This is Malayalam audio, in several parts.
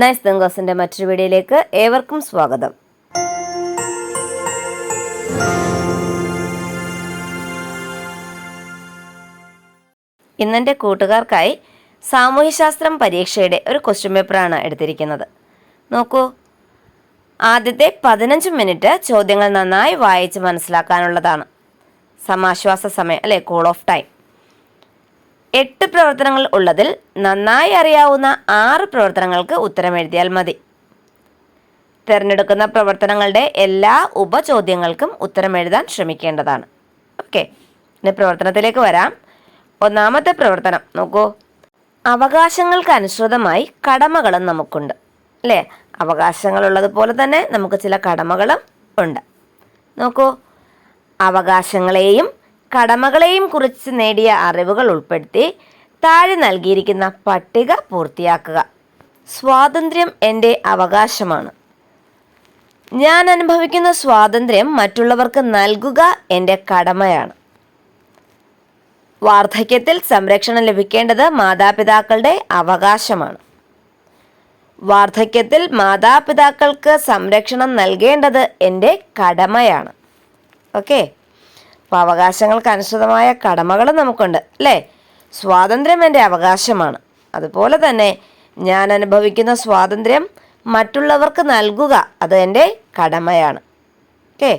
നൈസ് ദങ്കോസിന്റെ മറ്റൊരു വീഡിയോയിലേക്ക് ഏവർക്കും സ്വാഗതം. ഇന്നെന്റെ കൂട്ടുകാർക്കായി സാമൂഹ്യശാസ്ത്രം പരീക്ഷയുടെ ഒരു ക്വസ്റ്റ്യൻ പേപ്പറാണ് എടുത്തിരിക്കുന്നത്. നോക്കൂ. ആദ്യത്തെ പതിനഞ്ച് മിനിറ്റ് ചോദ്യങ്ങൾ നന്നായി വായിച്ച് മനസ്സിലാക്കാനുള്ളതാണ്. സമാശ്വാസ സമയം അല്ലെ? കോൾ ഓഫ് ടൈം എട്ട് പ്രവർത്തനങ്ങൾ ഉള്ളതിൽ നന്നായി അറിയാവുന്ന ആറ് പ്രവർത്തനങ്ങൾക്ക് ഉത്തരം എഴുതിയാൽ മതി. തിരഞ്ഞെടുക്കുന്ന പ്രവർത്തനങ്ങളുടെ എല്ലാ ഉപചോദ്യങ്ങൾക്കും ഉത്തരം എഴുതാൻ ശ്രമിക്കേണ്ടതാണ്. ഓക്കെ ഇനി പ്രവർത്തനത്തിലേക്ക് വരാം. ഒന്നാമത്തെ പ്രവർത്തനം നോക്കൂ. അവകാശങ്ങൾക്ക് അനുസൃതമായി കടമകളും നമുക്കുണ്ട്. അല്ലേ? അവകാശങ്ങളുള്ളതുപോലെ തന്നെ നമുക്ക് ചില കടമകളും ഉണ്ട്. നോക്കൂ. അവകാശങ്ങളെയും കടമകളെയും കുറിച്ച് നേടിയ അറിവുകൾ ഉൾപ്പെടുത്തി താഴെ നൽകിയിരിക്കുന്ന പട്ടിക പൂർത്തിയാക്കുക. സ്വാതന്ത്ര്യം എന്റെ അവകാശമാണ്. ഞാൻ അനുഭവിക്കുന്ന സ്വാതന്ത്ര്യം മറ്റുള്ളവർക്ക് നൽകുക എന്റെ കടമയാണ്. വാർദ്ധക്യത്തിൽ സംരക്ഷണം ലഭിക്കേണ്ടത് മാതാപിതാക്കളുടെ അവകാശമാണ്. വാർദ്ധക്യത്തിൽ മാതാപിതാക്കൾക്ക് സംരക്ഷണം നൽകേണ്ടത് എന്റെ കടമയാണ്. ഓക്കെ? അപ്പോൾ അവകാശങ്ങൾക്ക് അനുസൃതമായ കടമകൾ നമുക്കുണ്ട് അല്ലേ? സ്വാതന്ത്ര്യം എന്റെ അവകാശമാണ്. അതുപോലെ തന്നെ ഞാൻ അനുഭവിക്കുന്ന സ്വാതന്ത്ര്യം മറ്റുള്ളവർക്ക് നൽകുക അത് എന്റെ കടമയാണ്. ഓക്കേ?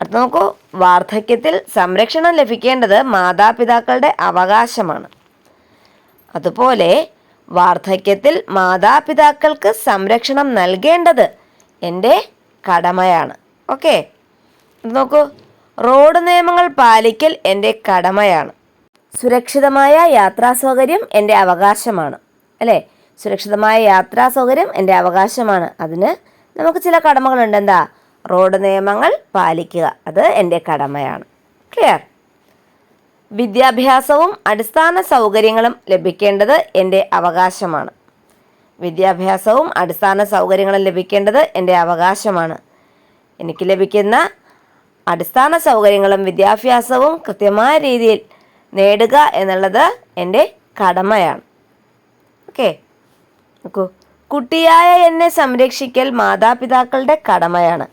അടുത്ത നോക്കൂ. വാർദ്ധക്യത്തിൽ സംരക്ഷണം ലഭിക്കേണ്ടത് മാതാപിതാക്കളുടെ അവകാശമാണ്. അതുപോലെ വാർദ്ധക്യത്തിൽ മാതാപിതാക്കൾക്ക് സംരക്ഷണം നൽകേണ്ടത് എന്റെ കടമയാണ്. ഓക്കെ? നോക്കൂ. റോഡ് നിയമങ്ങൾ പാലിക്കൽ എന്റെ കടമയാണ്. സുരക്ഷിതമായ യാത്രാ സൗകര്യം എന്റെ അവകാശമാണ്. അല്ലേ? സുരക്ഷിതമായ യാത്രാ സൗകര്യം എന്റെ അവകാശമാണ്. അതിന് നമുക്ക് ചില കടമകളുണ്ട്. എന്താ? റോഡ് നിയമങ്ങൾ പാലിക്കുക. അത് എന്റെ കടമയാണ്. ക്ലിയർ വിദ്യാഭ്യാസവും അടിസ്ഥാന സൗകര്യങ്ങളും ലഭിക്കേണ്ടത് എന്റെ അവകാശമാണ്. വിദ്യാഭ്യാസവും അടിസ്ഥാന സൗകര്യങ്ങളും ലഭിക്കേണ്ടത് എന്റെ അവകാശമാണ്. എനിക്ക് ലഭിക്കുന്ന അടിസ്ഥാന സൗകര്യങ്ങളും വിദ്യാഭ്യാസവും കൃത്യമായ രീതിയിൽ നേടുക എന്നുള്ളത് എന്റെ കടമയാണ്. ഓക്കെ. നോക്കൂ. കുട്ടിയായ എന്നെ സംരക്ഷിക്കൽ മാതാപിതാക്കളുടെ കടമയാണ്.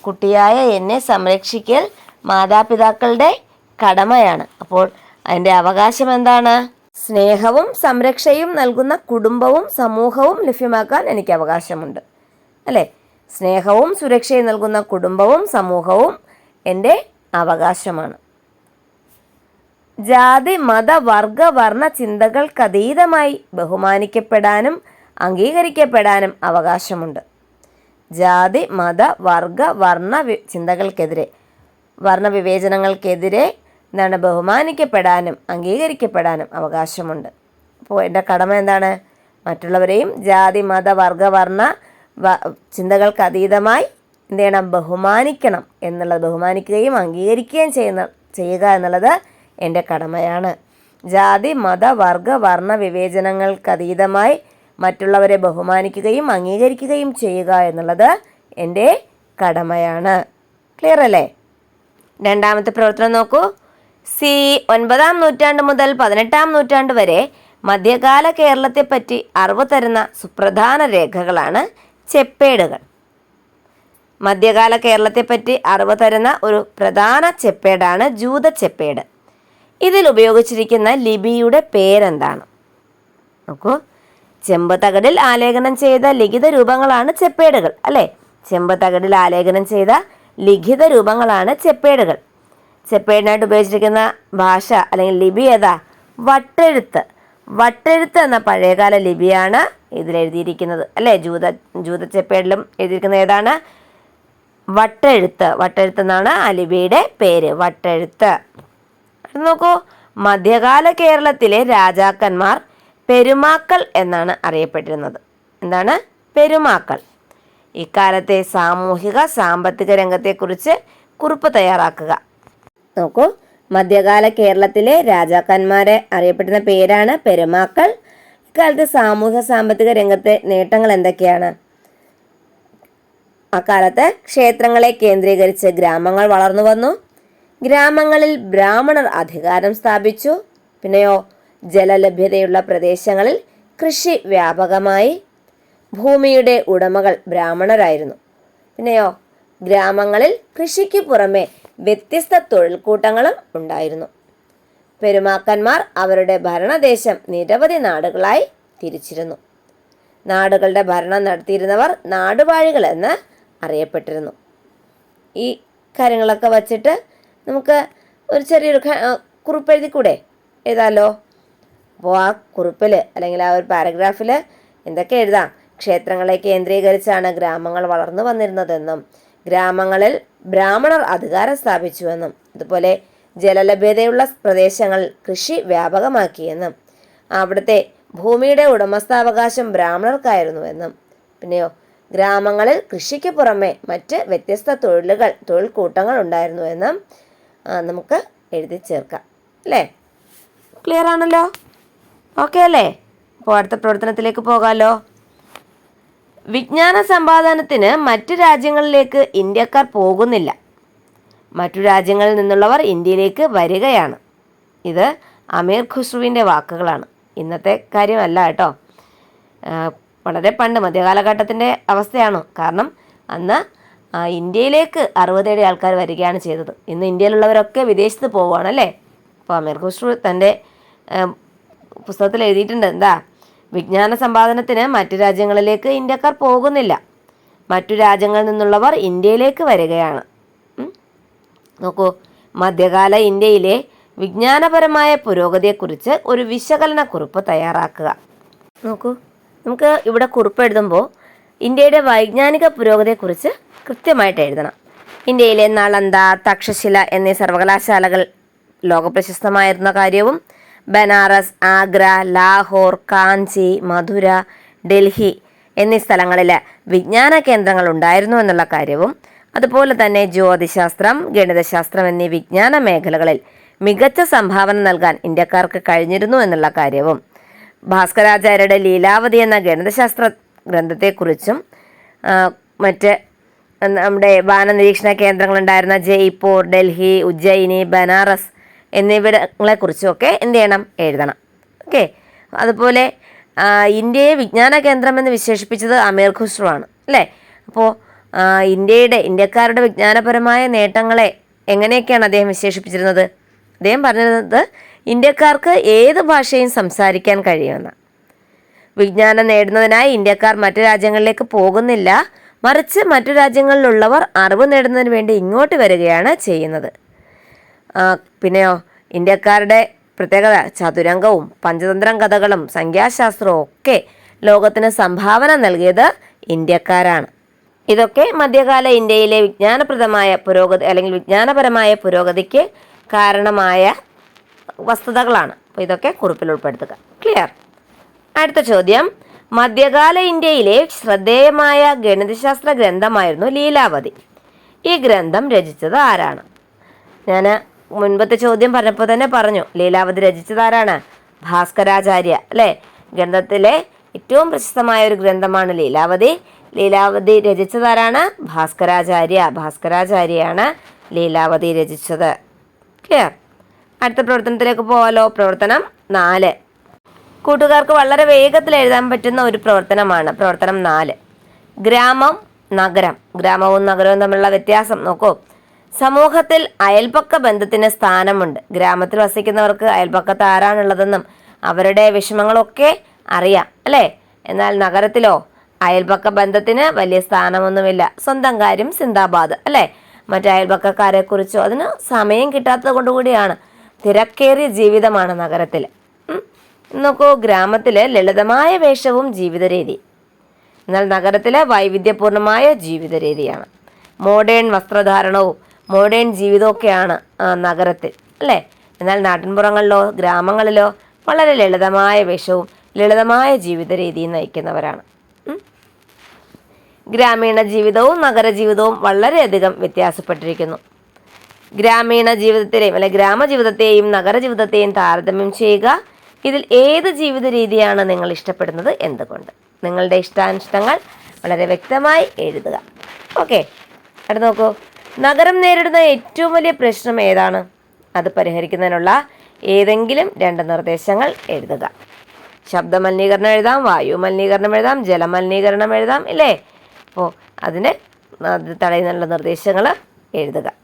കുട്ടിയായ എന്നെ സംരക്ഷിക്കൽ മാതാപിതാക്കളുടെ കടമയാണ്. അപ്പോൾ അതിന്റെ അവകാശം എന്താണ്? സ്നേഹവും സംരക്ഷയും നൽകുന്ന കുടുംബവും സമൂഹവും ലഭ്യമാക്കാൻ എനിക്ക് അവകാശമുണ്ട്. അല്ലേ? സ്നേഹവും സുരക്ഷയും നൽകുന്ന കുടുംബവും സമൂഹവും എന്റെ അവകാശമാണ്. ജാതി മത വർഗ വർണ ചിന്തകൾക്കതീതമായി ബഹുമാനിക്കപ്പെടാനും അംഗീകരിക്കപ്പെടാനും അവകാശമുണ്ട്. ജാതി മത വർഗ വർണ ചിന്തകൾക്കെതിരെ ചിന്തകൾക്കെതിരെ വർണവിവേചനങ്ങൾക്കെതിരെ എന്താണ് ബഹുമാനിക്കപ്പെടാനും അംഗീകരിക്കപ്പെടാനും അവകാശമുണ്ട്. അപ്പോൾ എന്റെ കടമ എന്താണ്? മറ്റുള്ളവരെയും ജാതി മത വർഗ വർണ ചിന്തകൾക്ക് അതീതമായി എന്ത് ചെയ്യണം? ബഹുമാനിക്കണം എന്നുള്ളത് ബഹുമാനിക്കുകയും അംഗീകരിക്കുകയും ചെയ്യുന്ന ചെയ്യുക എന്നുള്ളത് എന്റെ കടമയാണ്. ജാതി മത വർഗ വർണ വിവേചനങ്ങൾക്കതീതമായി മറ്റുള്ളവരെ ബഹുമാനിക്കുകയും അംഗീകരിക്കുകയും ചെയ്യുക എന്നുള്ളത് എന്റെ കടമയാണ്. ക്ലിയർ അല്ലേ? രണ്ടാമത്തെ പ്രവർത്തനം നോക്കൂ. സി ഒൻപതാം നൂറ്റാണ്ട് മുതൽ പതിനെട്ടാം നൂറ്റാണ്ട് വരെ മധ്യകാല കേരളത്തെപ്പറ്റി അറിവ് തരുന്ന സുപ്രധാന രേഖകളാണ് ചെപ്പേടുകൾ. മധ്യകാല കേരളത്തെപ്പറ്റി അറിവ് തരുന്ന ഒരു പ്രധാന ചെപ്പേടാണ് ജൂത ചെപ്പേട്. ഇതിൽ ഉപയോഗിച്ചിരിക്കുന്ന ലിപിയുടെ പേരെന്താണ്? നോക്കൂ. ചെമ്പ് തകടിൽ ആലേഖനം ചെയ്ത ലിഖിത രൂപങ്ങളാണ് ചെപ്പേടുകൾ അല്ലേ? ചെമ്പ് തകടിൽ ആലേഖനം ചെയ്ത ലിഖിത രൂപങ്ങളാണ് ചെപ്പേടുകൾ. ചെപ്പേടിനായിട്ട് ഉപയോഗിച്ചിരിക്കുന്ന ഭാഷ അല്ലെങ്കിൽ ലിപി ഏതാ? വട്ടെഴുത്ത്. വട്ടെഴുത്ത് എന്ന പഴയകാല ലിപിയാണ് ഇതിൽ എഴുതിയിരിക്കുന്നത് അല്ലേ? ജൂത ജൂത ചെപ്പേടിലും എഴുതിയിരിക്കുന്നത് ഏതാണ്? വട്ടെഴുത്ത്. വട്ടെഴുത്ത് എന്നാണ് അലിബിയുടെ പേര്. വട്ടെഴുത്ത്. നോക്കൂ. മധ്യകാല കേരളത്തിലെ രാജാക്കന്മാർ പെരുമാക്കൾ എന്നാണ് അറിയപ്പെട്ടിരുന്നത്. എന്താണ്? പെരുമാക്കൾ ഇക്കാലത്തെ സാമൂഹിക സാമ്പത്തിക രംഗത്തെക്കുറിച്ച് കുറിപ്പ് തയ്യാറാക്കുക. നോക്കൂ. മധ്യകാല കേരളത്തിലെ രാജാക്കന്മാരെ അറിയപ്പെടുന്ന പേരാണ് പെരുമാക്കൾ ഇക്കാലത്തെ സാമൂഹിക സാമ്പത്തിക രംഗത്തെ നേട്ടങ്ങൾ എന്തൊക്കെയാണ്? അക്കാലത്ത് ക്ഷേത്രങ്ങളെ കേന്ദ്രീകരിച്ച് ഗ്രാമങ്ങൾ വളർന്നു വന്നു. ഗ്രാമങ്ങളിൽ ബ്രാഹ്മണർ അധികാരം സ്ഥാപിച്ചു. പിന്നെയോ ജലലഭ്യതയുള്ള പ്രദേശങ്ങളിൽ കൃഷി വ്യാപകമായി. ഭൂമിയുടെ ഉടമകൾ ബ്രാഹ്മണരായിരുന്നു. പിന്നെയോ ഗ്രാമങ്ങളിൽ കൃഷിക്ക് പുറമെ വ്യത്യസ്ത തൊഴിൽക്കൂട്ടങ്ങളും ഉണ്ടായിരുന്നു. പെരുമാക്കന്മാർ അവരുടെ ഭരണദേശം നിരവധി നാടുകളായി തിരിച്ചിരുന്നു. നാടുകളുടെ ഭരണം നടത്തിയിരുന്നവർ നാടുവാഴികൾ എന്ന് അറിയപ്പെട്ടിരുന്നു. ഈ കാര്യങ്ങളൊക്കെ വച്ചിട്ട് നമുക്ക് ഒരു ചെറിയൊരു ക- ആ, കുറിപ്പ് എഴുതിക്കൂടെ എഴുതാലോ? അപ്പോൾ ആ കുറിപ്പിൽ അല്ലെങ്കിൽ ആ ഒരു പാരഗ്രാഫിൽ എന്തൊക്കെ എഴുതാം? ക്ഷേത്രങ്ങളെ കേന്ദ്രീകരിച്ചാണ് ഗ്രാമങ്ങൾ വളർന്നു വന്നിരുന്നതെന്നും ഗ്രാമങ്ങളിൽ ബ്രാഹ്മണർ അധികാരം സ്ഥാപിച്ചുവെന്നും അതുപോലെ ജലലഭ്യതയുള്ള പ്രദേശങ്ങൾ കൃഷി വ്യാപകമാക്കിയെന്നും അവിടുത്തെ ഭൂമിയുടെ ഉടമസ്ഥാവകാശം ബ്രാഹ്മണർക്കായിരുന്നുവെന്നും. പിന്നെയോ ഗ്രാമങ്ങളിൽ കൃഷിക്ക് പുറമെ മറ്റ് വ്യത്യസ്ത തൊഴിലുകൾ തൊഴിൽ കൂട്ടങ്ങൾ ഉണ്ടായിരുന്നുവെന്നും എന്ന് നമുക്ക് എഴുതി ചേർക്കാം. അല്ലേ? ക്ലിയർ ആണല്ലോ? ഓക്കെ അല്ലേ? അപ്പോൾ അടുത്ത പ്രവർത്തനത്തിലേക്ക് പോകാമല്ലോ വിജ്ഞാന സമ്പാദനത്തിന് മറ്റു രാജ്യങ്ങളിലേക്ക് ഇന്ത്യക്കാർ പോകുന്നില്ല. മറ്റു രാജ്യങ്ങളിൽ നിന്നുള്ളവർ ഇന്ത്യയിലേക്ക് വരികയാണ്. ഇത് അമീർ ഖുസ്രുവിന്റെ വാക്കുകളാണ്. ഇന്നത്തെ കാര്യമല്ല കേട്ടോ. വളരെ പണ്ട് മധ്യകാലഘട്ടത്തിന്റെ അവസ്ഥയാണ്. കാരണം അന്ന് ഇന്ത്യയിലേക്ക് അറുപതേഴ് ആൾക്കാർ വരികയാണ് ചെയ്തത്. ഇന്ന് ഇന്ത്യയിലുള്ളവരൊക്കെ വിദേശത്ത് പോവുകയാണ് അല്ലേ? അപ്പോൾ അമീർ ഖുസ്രു തന്റെ പുസ്തകത്തിൽ എഴുതിയിട്ടുണ്ട് എന്താ? വിജ്ഞാന സമ്പാദനത്തിന് മറ്റു രാജ്യങ്ങളിലേക്ക് ഇന്ത്യക്കാർ പോകുന്നില്ല. മറ്റു രാജ്യങ്ങളിൽ നിന്നുള്ളവർ ഇന്ത്യയിലേക്ക് വരികയാണ്. നോക്കൂ മധ്യകാല ഇന്ത്യയിലെ വിജ്ഞാനപരമായ പുരോഗതിയെക്കുറിച്ച് ഒരു വിശകലന കുറിപ്പ് തയ്യാറാക്കുക. നോക്കൂ. നമുക്ക് ഇവിടെ കുറിപ്പ് എഴുതുമ്പോൾ ഇന്ത്യയുടെ വൈജ്ഞാനിക പുരോഗതിയെക്കുറിച്ച് കൃത്യമായിട്ട് എഴുതണം. ഇന്ത്യയിലെ നളന്ദ തക്ഷശില എന്നീ സർവകലാശാലകൾ ലോകപ്രശസ്തമായിരുന്ന കാര്യവും ബനാറസ് ആഗ്ര ലാഹോർ കാഞ്ചി മധുര ഡൽഹി എന്നീ സ്ഥലങ്ങളിൽ വിജ്ഞാന കേന്ദ്രങ്ങൾ ഉണ്ടായിരുന്നു എന്നുള്ള കാര്യവും അതുപോലെ തന്നെ ജ്യോതിശാസ്ത്രം ഗണിതശാസ്ത്രം എന്നീ വിജ്ഞാന മേഖലകളിൽ മികച്ച സംഭാവന നൽകാൻ ഇന്ത്യക്കാർക്ക് കഴിഞ്ഞിരുന്നു എന്നുള്ള കാര്യവും ഭാസ്കരാചാര്യരുടെ ലീലാവതി എന്ന ഗണിതശാസ്ത്ര ഗ്രന്ഥത്തെക്കുറിച്ചും മറ്റ് നമ്മുടെ വാന നിരീക്ഷണ കേന്ദ്രങ്ങളുണ്ടായിരുന്ന ജയ്പൂർ ഡൽഹി ഉജ്ജയിനി ബനാറസ് എന്നിവിടങ്ങളെക്കുറിച്ചുമൊക്കെ എന്ത് ചെയ്യണം? എഴുതണം. ഓക്കെ? അതുപോലെ ഇന്ത്യയെ വിജ്ഞാന കേന്ദ്രം എന്ന് വിശേഷിപ്പിച്ചത് അമീർ ഖുസ്രു ആണ്. അല്ലേ? അപ്പോൾ ഇന്ത്യയുടെ ഇന്ത്യക്കാരുടെ വിജ്ഞാനപരമായ നേട്ടങ്ങളെ എങ്ങനെയൊക്കെയാണ് അദ്ദേഹം വിശേഷിപ്പിച്ചിരുന്നത്? അദ്ദേഹം പറഞ്ഞിരുന്നത് ഇന്ത്യക്കാർക്ക് ഏത് ഭാഷയും സംസാരിക്കാൻ കഴിയുമെന്ന്. വിജ്ഞാനം നേടുന്നതിനായി ഇന്ത്യക്കാർ മറ്റു രാജ്യങ്ങളിലേക്ക് പോകുന്നില്ല. മറിച്ച് മറ്റു രാജ്യങ്ങളിലുള്ളവർ അറിവ് നേടുന്നതിന് വേണ്ടി ഇങ്ങോട്ട് വരികയാണ് ചെയ്യുന്നത്. പിന്നെയോ ഇന്ത്യക്കാരുടെ പ്രത്യേകത ചതുരംഗവും പഞ്ചതന്ത്രം കഥകളും സംഖ്യാശാസ്ത്രവും ഒക്കെ ലോകത്തിന് സംഭാവന നൽകിയത് ഇന്ത്യക്കാരാണ്. ഇതൊക്കെ മധ്യകാല ഇന്ത്യയിലെ വിജ്ഞാനപ്രദമായ പുരോഗതി അല്ലെങ്കിൽ വിജ്ഞാനപരമായ പുരോഗതിക്ക് കാരണമായ വസ്തുതകളാണ്. അപ്പോൾ ഇതൊക്കെ കുറിപ്പിൽ ഉൾപ്പെടുത്തുക. ക്ലിയർ അടുത്ത ചോദ്യം. മധ്യകാല ഇന്ത്യയിലെ ശ്രദ്ധേയമായ ഗണിതശാസ്ത്ര ഗ്രന്ഥമായിരുന്നു ലീലാവതി. ഈ ഗ്രന്ഥം രചിച്ചത് ആരാണ്? ഞാൻ മുൻപത്തെ ചോദ്യം പറഞ്ഞപ്പോൾ തന്നെ പറഞ്ഞു ലീലാവതി രചിച്ചത് ആരാണ്? ഭാസ്കരാചാര്യ അല്ലേ? ഗ്രന്ഥത്തിലെ ഏറ്റവും പ്രശസ്തമായ ഒരു ഗ്രന്ഥമാണ് ലീലാവതി. ലീലാവതി രചിച്ചതാരാണ് ഭാസ്കരാചാര്യ. ഭാസ്കരാചാര്യയാണ് ലീലാവതി രചിച്ചത്. ക്ലിയർ അടുത്ത പ്രവർത്തനത്തിലേക്ക് പോകാലോ പ്രവർത്തനം നാല്. കൂട്ടുകാർക്ക് വളരെ വേഗത്തിൽ എഴുതാൻ പറ്റുന്ന ഒരു പ്രവർത്തനമാണ്. പ്രവർത്തനം നാല്. ഗ്രാമം നഗരം. ഗ്രാമവും നഗരവും തമ്മിലുള്ള വ്യത്യാസം നോക്കൂ. സമൂഹത്തിൽ അയൽപക്ക ബന്ധത്തിന് സ്ഥാനമുണ്ട്. ഗ്രാമത്തിൽ വസിക്കുന്നവർക്ക് അയൽപക്കത്ത് ആരാണുള്ളതെന്നും അവരുടെ വിഷമങ്ങളൊക്കെ അറിയാം അല്ലേ? എന്നാൽ നഗരത്തിലോ അയൽപക്ക ബന്ധത്തിന് വലിയ സ്ഥാനമൊന്നുമില്ല. സ്വന്തം കാര്യം സിന്ദാബാദ് അല്ലേ? മറ്റു അയൽപക്കക്കാരെ കുറിച്ചോ അതിന് സമയം കിട്ടാത്തത് കൊണ്ടുകൂടിയാണ്. തിരക്കേറിയ ജീവിതമാണ് നഗരത്തിൽ എന്നൊക്കെ നോക്കൂ ഗ്രാമത്തിൽ ലളിതമായ വേഷവും ജീവിത രീതി എന്നാൽ നഗരത്തിലെ വൈവിധ്യപൂർണമായ ജീവിത രീതിയാണ് മോഡേൺ വസ്ത്രധാരണവും മോഡേൺ ജീവിതമൊക്കെയാണ് നഗരത്തിൽ അല്ലേ? എന്നാൽ നാട്ടിൻപുറങ്ങളിലോ ഗ്രാമങ്ങളിലോ വളരെ ലളിതമായ വേഷവും ലളിതമായ ജീവിത രീതിയും നയിക്കുന്നവരാണ് ഗ്രാമീണ ജീവിതവും നഗര ജീവിതവും വളരെയധികം വ്യത്യാസപ്പെട്ടിരിക്കുന്നു. ഗ്രാമീണ ജീവിതത്തിലെയും അല്ലെ ഗ്രാമജീവിതത്തെയും നഗര ജീവിതത്തെയും താരതമ്യം ചെയ്യുക. ഇതിൽ ഏത് ജീവിത രീതിയാണ് നിങ്ങൾ ഇഷ്ടപ്പെടുന്നത് എന്തുകൊണ്ട്? നിങ്ങളുടെ ഇഷ്ടാനിഷ്ടങ്ങൾ വളരെ വ്യക്തമായി എഴുതുക. ഓക്കെ. അടുത്ത് നോക്കൂ. നഗരം നേരിടുന്ന ഏറ്റവും വലിയ പ്രശ്നം ഏതാണ്? അത് പരിഹരിക്കുന്നതിനുള്ള ഏതെങ്കിലും രണ്ട് നിർദ്ദേശങ്ങൾ എഴുതുക. ശബ്ദ മലിനീകരണം എഴുതാം വായു മലിനീകരണം എഴുതാം ജലമലിനീകരണം എഴുതാം ഇല്ലേ? അപ്പോൾ അതിന് തടയുന്നതിനുള്ള നിർദ്ദേശങ്ങൾ എഴുതുക.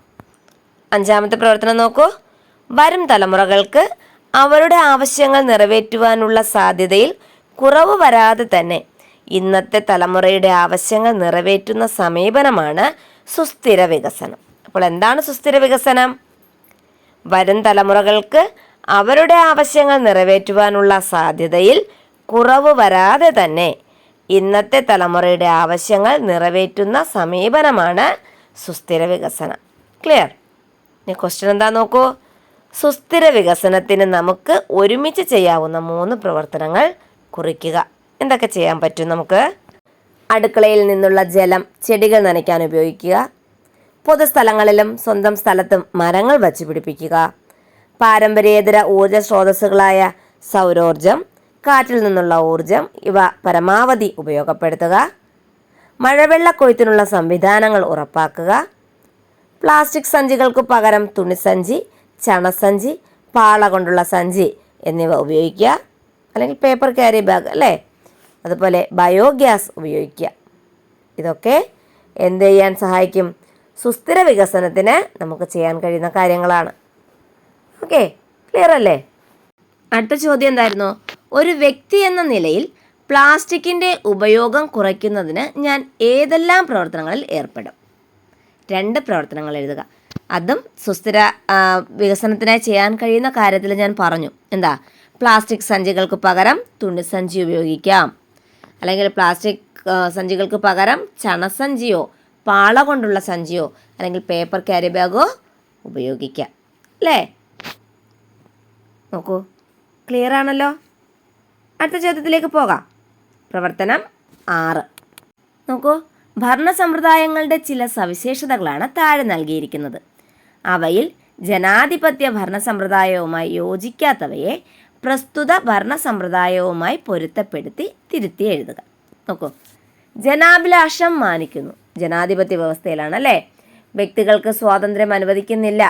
അഞ്ചാമത്തെ പ്രവർത്തനം നോക്കൂ. വരും തലമുറകൾക്ക് അവരുടെ ആവശ്യങ്ങൾ നിറവേറ്റുവാനുള്ള സാധ്യതയിൽ കുറവ് വരാതെ തന്നെ ഇന്നത്തെ തലമുറയുടെ ആവശ്യങ്ങൾ നിറവേറ്റുന്ന സമീപനമാണ് സുസ്ഥിര വികസനം. അപ്പോൾ എന്താണ് സുസ്ഥിര വികസനം? വരും തലമുറകൾക്ക് അവരുടെ ആവശ്യങ്ങൾ നിറവേറ്റുവാനുള്ള സാധ്യതയിൽ കുറവ് വരാതെ തന്നെ ഇന്നത്തെ തലമുറയുടെ ആവശ്യങ്ങൾ നിറവേറ്റുന്ന സമീപനമാണ് സുസ്ഥിര വികസനം. ക്ലിയർ? ക്വസ്റ്റ്യൻ എന്താ നോക്കൂ? സുസ്ഥിര വികസനത്തിന് നമുക്ക് ഒരുമിച്ച് ചെയ്യാവുന്ന മൂന്ന് പ്രവർത്തനങ്ങൾ കുറിക്കുക. എന്തൊക്കെ ചെയ്യാൻ പറ്റും നമുക്ക്? അടുക്കളയിൽ നിന്നുള്ള ജലം ചെടികൾ നനയ്ക്കാൻ ഉപയോഗിക്കുക. പൊതുസ്ഥലങ്ങളിലും സ്വന്തം സ്ഥലത്തും മരങ്ങൾ വച്ച് പിടിപ്പിക്കുക. പാരമ്പര്യേതര ഊർജ സ്രോതസ്സുകളായ സൗരോർജം കാറ്റിൽ നിന്നുള്ള ഊർജം ഇവ പരമാവധി ഉപയോഗപ്പെടുത്തുക. മഴവെള്ള കൊയ്ത്തിനുള്ള സംവിധാനങ്ങൾ ഉറപ്പാക്കുക. പ്ലാസ്റ്റിക് സഞ്ചികൾക്ക് പകരം തുണിസഞ്ചി ചണസഞ്ചി പാള കൊണ്ടുള്ള സഞ്ചി എന്നിവ ഉപയോഗിക്കുക. അല്ലെങ്കിൽ പേപ്പർ ക്യാരി ബാഗ് അല്ലേ? അതുപോലെ ബയോഗ്യാസ് ഉപയോഗിക്കുക. ഇതൊക്കെ എന്ത് ചെയ്യാൻ സഹായിക്കും? സുസ്ഥിര വികസനത്തിന് നമുക്ക് ചെയ്യാൻ കഴിയുന്ന കാര്യങ്ങളാണ്. ഓക്കെ ക്ലിയർ അല്ലേ? അടുത്ത ചോദ്യം എന്തായിരുന്നു? ഒരു വ്യക്തി എന്ന നിലയിൽ പ്ലാസ്റ്റിക്കിന്റെ ഉപയോഗം കുറയ്ക്കുന്നതിന് ഞാൻ ഏതെല്ലാം പ്രവർത്തനങ്ങളിൽ ഏർപ്പെടും? രണ്ട് പ്രവർത്തനങ്ങൾ എഴുതുക. അതും സുസ്ഥിര വികസനത്തിനായി ചെയ്യാൻ കഴിയുന്ന കാര്യത്തിൽ ഞാൻ പറഞ്ഞു. എന്താ? പ്ലാസ്റ്റിക് സഞ്ചികൾക്ക് പകരം തുണിസഞ്ചി ഉപയോഗിക്കാം. അല്ലെങ്കിൽ പ്ലാസ്റ്റിക് സഞ്ചികൾക്ക് പകരം ചണസഞ്ചിയോ പാള കൊണ്ടുള്ള സഞ്ചിയോ അല്ലെങ്കിൽ പേപ്പർ ക്യാരി ബാഗോ ഉപയോഗിക്കാം. അല്ലേ? നോക്കൂ. ക്ലിയർ ആണല്ലോ? അടുത്ത ചോദ്യത്തിലേക്ക് പോകാം. പ്രവർത്തനം ആറ്. നോക്കൂ. ഭരണ സമ്പ്രദായങ്ങളുടെ ചില സവിശേഷതകളാണ് താഴെ നൽകിയിരിക്കുന്നത്. അവയിൽ ജനാധിപത്യ ഭരണ സമ്പ്രദായവുമായി യോജിക്കാത്തവയെ പ്രസ്തുത ഭരണ സമ്പ്രദായവുമായി പൊരുത്തപ്പെടുത്തി തിരുത്തി എഴുതുക. നോക്കൂ. ജനാഭിലാഷം മാനിക്കുന്നു. ജനാധിപത്യ വ്യവസ്ഥയിലാണ് അല്ലേ വ്യക്തികൾക്ക് സ്വാതന്ത്ര്യം അനുവദിക്കുന്നില്ല.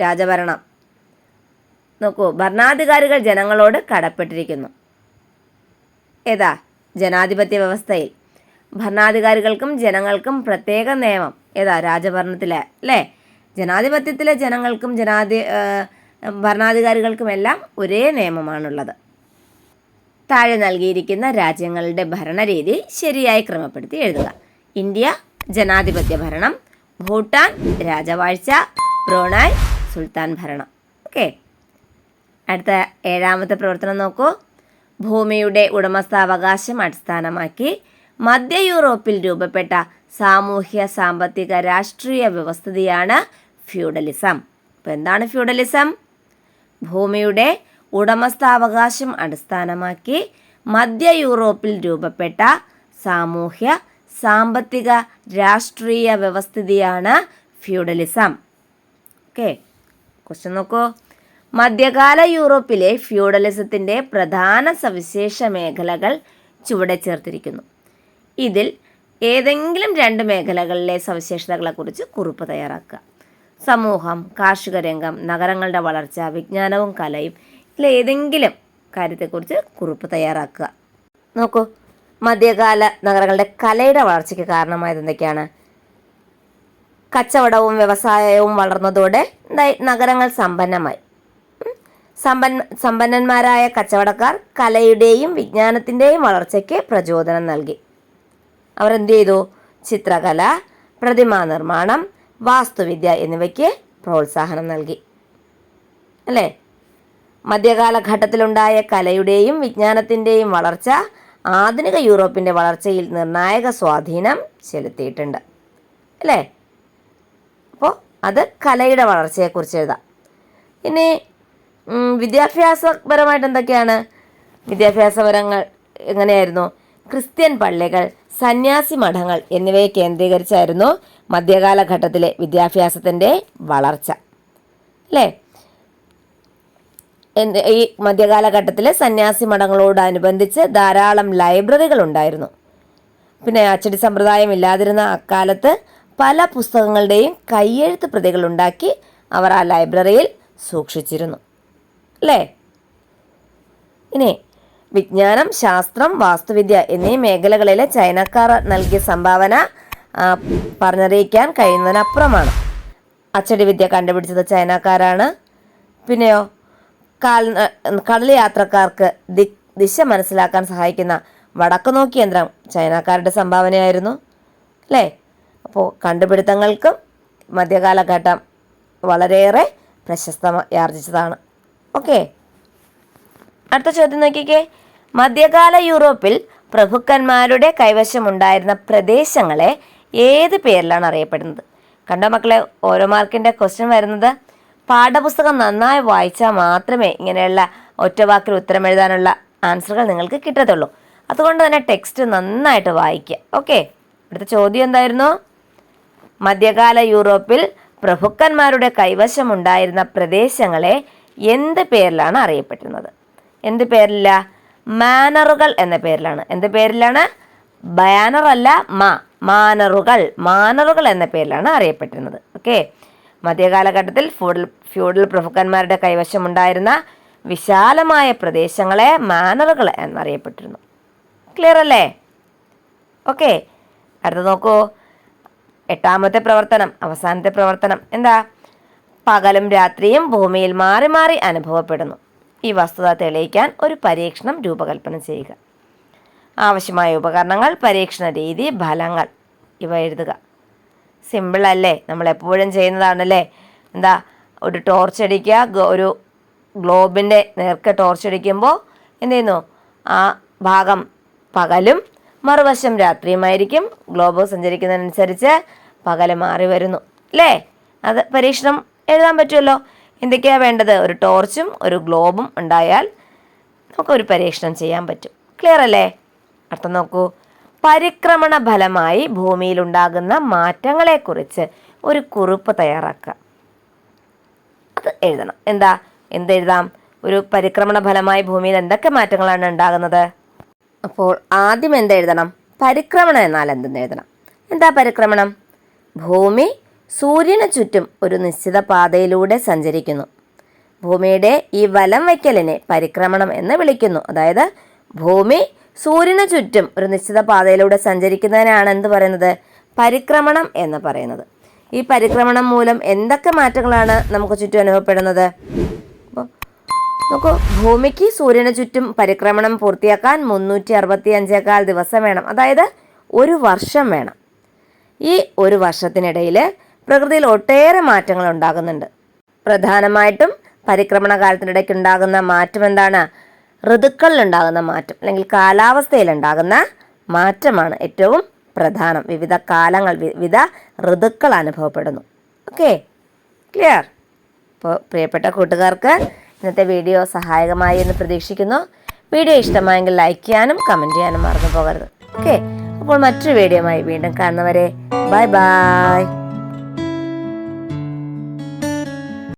രാജഭരണം. നോക്കൂ. ഭരണാധികാരികൾ ജനങ്ങളോട് കടപ്പെട്ടിരിക്കുന്നു. ഏതാ? ജനാധിപത്യ വ്യവസ്ഥയിൽ. ഭരണാധികാരികൾക്കും ജനങ്ങൾക്കും പ്രത്യേക നിയമം. ഏതാ? രാജഭരണത്തിലെ അല്ലേ? ജനാധിപത്യത്തിലെ ജനങ്ങൾക്കും ജനാധി ഭരണാധികാരികൾക്കുമെല്ലാം ഒരേ നിയമമാണുള്ളത്. താഴെ നൽകിയിരിക്കുന്ന രാജ്യങ്ങളുടെ ഭരണരീതി ശരിയായി ക്രമപ്പെടുത്തി എഴുതുക. ഇന്ത്യ ജനാധിപത്യ ഭരണം ഭൂട്ടാൻ രാജവാഴ്ച ബ്രോണായ് സുൽത്താൻ ഭരണം. ഓക്കെ. അടുത്ത ഏഴാമത്തെ പ്രവർത്തനം നോക്കൂ. ഭൂമിയുടെ ഉടമസ്ഥാവകാശം അടിസ്ഥാനമാക്കി മധ്യ യൂറോപ്പിൽ രൂപപ്പെട്ട സാമൂഹ്യ സാമ്പത്തിക രാഷ്ട്രീയ വ്യവസ്ഥിതിയാണ് ഫ്യൂഡലിസം. അപ്പോൾ എന്താണ് ഫ്യൂഡലിസം? ഭൂമിയുടെ ഉടമസ്ഥാവകാശം അടിസ്ഥാനമാക്കി മധ്യ യൂറോപ്പിൽ രൂപപ്പെട്ട സാമൂഹ്യ സാമ്പത്തിക രാഷ്ട്രീയ വ്യവസ്ഥിതിയാണ് ഫ്യൂഡലിസം. ഓക്കെ ക്വസ്റ്റ്യൻ നോക്കൂ. മധ്യകാല യൂറോപ്പിലെ ഫ്യൂഡലിസത്തിന്റെ പ്രധാന സവിശേഷ മേഖലകൾ ചുവടെ ചേർത്തിരിക്കുന്നു. ഇതിൽ ഏതെങ്കിലും രണ്ട് മേഖലകളിലെ സവിശേഷതകളെക്കുറിച്ച് കുറിപ്പ് തയ്യാറാക്കുക. സമൂഹം കാർഷിക രംഗം നഗരങ്ങളുടെ വളർച്ച വിജ്ഞാനവും കലയും ഇതിൽ ഏതെങ്കിലും കാര്യത്തെക്കുറിച്ച് കുറിപ്പ് തയ്യാറാക്കുക. നോക്കൂ മധ്യകാല നഗരങ്ങളുടെ കലയുടെ വളർച്ചയ്ക്ക് കാരണമായത് എന്തൊക്കെയാണ്? കച്ചവടവും വ്യവസായവും വളർന്നതോടെ? നഗരങ്ങൾ സമ്പന്നമായി. സമ്പന്ന സമ്പന്നന്മാരായ കച്ചവടക്കാർ കലയുടെയും വിജ്ഞാനത്തിന്റെയും വളർച്ചയ്ക്ക് പ്രചോദനം നൽകി. അവർ എന്ത് ചെയ്തു ചിത്രകല പ്രതിമാ നിർമ്മാണം വാസ്തുവിദ്യ എന്നിവയ്ക്ക് പ്രോത്സാഹനം നൽകി. അല്ലേ? മധ്യകാലഘട്ടത്തിലുണ്ടായ കലയുടെയും വിജ്ഞാനത്തിന്റെയും വളർച്ച ആധുനിക യൂറോപ്പിന്റെ വളർച്ചയിൽ നിർണായക സ്വാധീനം ചെലുത്തിയിട്ടുണ്ട്. അല്ലേ? അപ്പോൾ അത് കലയുടെ വളർച്ചയെക്കുറിച്ച് എഴുതാം. ഇനി വിദ്യാഭ്യാസപരമായിട്ട് എന്തൊക്കെയാണ് വിദ്യാഭ്യാസപരങ്ങൾ എങ്ങനെയായിരുന്നു? ക്രിസ്ത്യൻ പള്ളികൾ സന്യാസി മഠങ്ങൾ എന്നിവയെ കേന്ദ്രീകരിച്ചായിരുന്നു മധ്യകാലഘട്ടത്തിലെ വിദ്യാഭ്യാസത്തിന്റെ വളർച്ച. അല്ലേ? ഈ മധ്യകാലഘട്ടത്തിലെ സന്യാസി മഠങ്ങളോടനുബന്ധിച്ച് ധാരാളം ലൈബ്രറികൾ ഉണ്ടായിരുന്നു. പിന്നെ അച്ചടി സമ്പ്രദായം ഇല്ലാതിരുന്ന അക്കാലത്ത് പല പുസ്തകങ്ങളുടെയും കയ്യെഴുത്ത് പ്രതികൾ ഉണ്ടാക്കി അവർ ആ ലൈബ്രറിയിൽ സൂക്ഷിച്ചിരുന്നു. അല്ലേ? ഇനി വിജ്ഞാനം ശാസ്ത്രം വാസ്തുവിദ്യ എന്നീ മേഖലകളിലെ ചൈനക്കാർ നൽകിയ സംഭാവന പറഞ്ഞറിയിക്കാൻ കഴിയുന്നതിനപ്പുറമാണ്. അച്ചടി വിദ്യ കണ്ടുപിടിച്ചത് ചൈനക്കാരാണ്. പിന്നെയോ കാൽ കടൽ യാത്രക്കാർക്ക് ദി ദിശ മനസ്സിലാക്കാൻ സഹായിക്കുന്ന വടക്ക് നോക്കി യന്ത്രം ചൈനക്കാരുടെ സംഭാവനയായിരുന്നു. അല്ലേ? അപ്പോൾ കണ്ടുപിടുത്തങ്ങൾക്കും മധ്യകാലഘട്ടം വളരെയേറെ പ്രശസ്തമാർജിച്ചതാണ് ഓക്കെ. അടുത്ത ചോദ്യം നോക്കിക്കേ. മധ്യകാല യൂറോപ്പിൽ പ്രഭുക്കന്മാരുടെ കൈവശമുണ്ടായിരുന്ന പ്രദേശങ്ങളെ ഏത് പേരിലാണ് അറിയപ്പെടുന്നത്? കണ്ടോ മക്കളെ ഓരോ മാർക്കിന്റെ ക്വസ്റ്റ്യൻ വരുന്നത് പാഠപുസ്തകം നന്നായി വായിച്ചാൽ മാത്രമേ ഇങ്ങനെയുള്ള ഒറ്റവാക്കിൽ ഉത്തരം എഴുതാനുള്ള ആൻസറുകൾ നിങ്ങൾക്ക് കിട്ടത്തുള്ളൂ. അതുകൊണ്ട് തന്നെ ടെക്സ്റ്റ് നന്നായിട്ട് വായിക്കുക ഓക്കെ അടുത്ത ചോദ്യം എന്തായിരുന്നു? മധ്യകാല യൂറോപ്പിൽ പ്രഭുക്കന്മാരുടെ കൈവശമുണ്ടായിരുന്ന പ്രദേശങ്ങളെ എന്ത് പേരിലാണ് അറിയപ്പെടുന്നത്? എന്ത് പേരില്ല? മാനറുകൾ എന്ന പേരിലാണ്. എന്ത് പേരിലാണ്? ബാനർ അല്ല മാ. മാനറുകൾ മാനറുകൾ എന്ന പേരിലാണ് അറിയപ്പെട്ടിരുന്നത്. ഓക്കെ മധ്യകാലഘട്ടത്തിൽ ഫ്യൂഡൽ ഫ്യൂഡൽ പ്രഭുക്കന്മാരുടെ കൈവശമുണ്ടായിരുന്ന വിശാലമായ പ്രദേശങ്ങളെ മാനറുകൾ എന്നറിയപ്പെട്ടിരുന്നു. ക്ലിയർ അല്ലേ? ഓക്കെ അടുത്ത നോക്കൂ. എട്ടാമത്തെ പ്രവർത്തനം അവസാനത്തെ പ്രവർത്തനം. എന്താ? പകലും രാത്രിയും ഭൂമിയിൽ മാറി മാറി അനുഭവപ്പെടുന്നു. ഈ വസ്തുത തെളിയിക്കാൻ ഒരു പരീക്ഷണം രൂപകൽപ്പന ചെയ്യുക. ആവശ്യമായ ഉപകരണങ്ങൾ പരീക്ഷണ രീതി ഫലങ്ങൾ ഇവ എഴുതുക. സിമ്പിൾ അല്ലേ? നമ്മൾ എപ്പോഴും ചെയ്യുന്നതാണല്ലേ? എന്താ ഒരു ടോർച്ച് അടിക്കുക ഒരു ഗ്ലോബിന്റെ നേർക്ക് ടോർച്ച് അടിക്കുമ്പോൾ എന്ത് ചെയ്യുന്നു? ആ ഭാഗം പകലും മറുവശം രാത്രിയുമായിരിക്കും ഗ്ലോബ് സഞ്ചരിക്കുന്നതിനനുസരിച്ച് പകൽ മാറി വരുന്നു. അല്ലേ? അത് പരീക്ഷണം എഴുതാൻ പറ്റുമല്ലോ? എന്തൊക്കെയാണ് വേണ്ടത്? ഒരു ടോർച്ചും ഒരു ഗ്ലോബും ഉണ്ടായാൽ നമുക്കൊരു പരീക്ഷണം ചെയ്യാൻ പറ്റും. ക്ലിയർ അല്ലേ? അർത്ഥം നോക്കൂ. പരിക്രമണ ഫലമായി ഭൂമിയിലുണ്ടാകുന്ന മാറ്റങ്ങളെക്കുറിച്ച് ഒരു കുറിപ്പ് തയ്യാറാക്കുക. അത് എഴുതണം. എന്താ? എന്തെഴുതാം ഒരു പരിക്രമണ ഫലമായി ഭൂമിയിൽ എന്തൊക്കെ മാറ്റങ്ങളാണ് ഉണ്ടാകുന്നത്? അപ്പോൾ ആദ്യം എന്തെഴുതണം പരിക്രമണം എന്നാൽ എന്തെന്ന് എഴുതണം? എന്താ പരിക്രമണം? ഭൂമി സൂര്യന് ചുറ്റും ഒരു നിശ്ചിത പാതയിലൂടെ സഞ്ചരിക്കുന്നു. ഭൂമിയുടെ ഈ വലം വയ്ക്കലിനെ പരിക്രമണം എന്ന് വിളിക്കുന്നു. അതായത് ഭൂമി സൂര്യന് ചുറ്റും ഒരു നിശ്ചിത പാതയിലൂടെ സഞ്ചരിക്കുന്നതിനാണ് എന്ത് പറയുന്നത്? പരിക്രമണം എന്ന് പറയുന്നത്. ഈ പരിക്രമണം മൂലം എന്തൊക്കെ മാറ്റങ്ങളാണ് നമുക്ക് ചുറ്റും അനുഭവപ്പെടുന്നത്? നോക്കൂ ഭൂമിക്ക് സൂര്യന് ചുറ്റും പരിക്രമണം പൂർത്തിയാക്കാൻ മുന്നൂറ്റി അറുപത്തി അഞ്ചേക്കാൾ ദിവസം വേണം. അതായത് ഒരു വർഷം വേണം. ഈ ഒരു വർഷത്തിനിടയിൽ പ്രകൃതിയിൽ ഒട്ടേറെ മാറ്റങ്ങൾ ഉണ്ടാകുന്നുണ്ട്. പ്രധാനമായിട്ടും പരിക്രമണ കാലത്തിനിടയ്ക്ക് ഉണ്ടാകുന്ന മാറ്റം എന്താണ്? ഋതുക്കളിൽ ഉണ്ടാകുന്ന മാറ്റം അല്ലെങ്കിൽ കാലാവസ്ഥയിൽ ഉണ്ടാകുന്ന മാറ്റമാണ് ഏറ്റവും പ്രധാനം. വിവിധ കാലങ്ങൾ വിവിധ ഋതുക്കൾ അനുഭവപ്പെടുന്നു. ഓക്കെ? ക്ലിയർ? അപ്പോൾ പ്രിയപ്പെട്ട കൂട്ടുകാർക്ക് ഇന്നത്തെ വീഡിയോ സഹായകമായി എന്ന് പ്രതീക്ഷിക്കുന്നു. വീഡിയോ ഇഷ്ടമായെങ്കിൽ ലൈക്ക് ചെയ്യാനും കമന്റ് ചെയ്യാനും മറന്നു പോകരുത്. ഓക്കെ? അപ്പോൾ മറ്റൊരു വീഡിയോയുമായി വീണ്ടും കാണുന്നവരെ ബൈ ബൈ.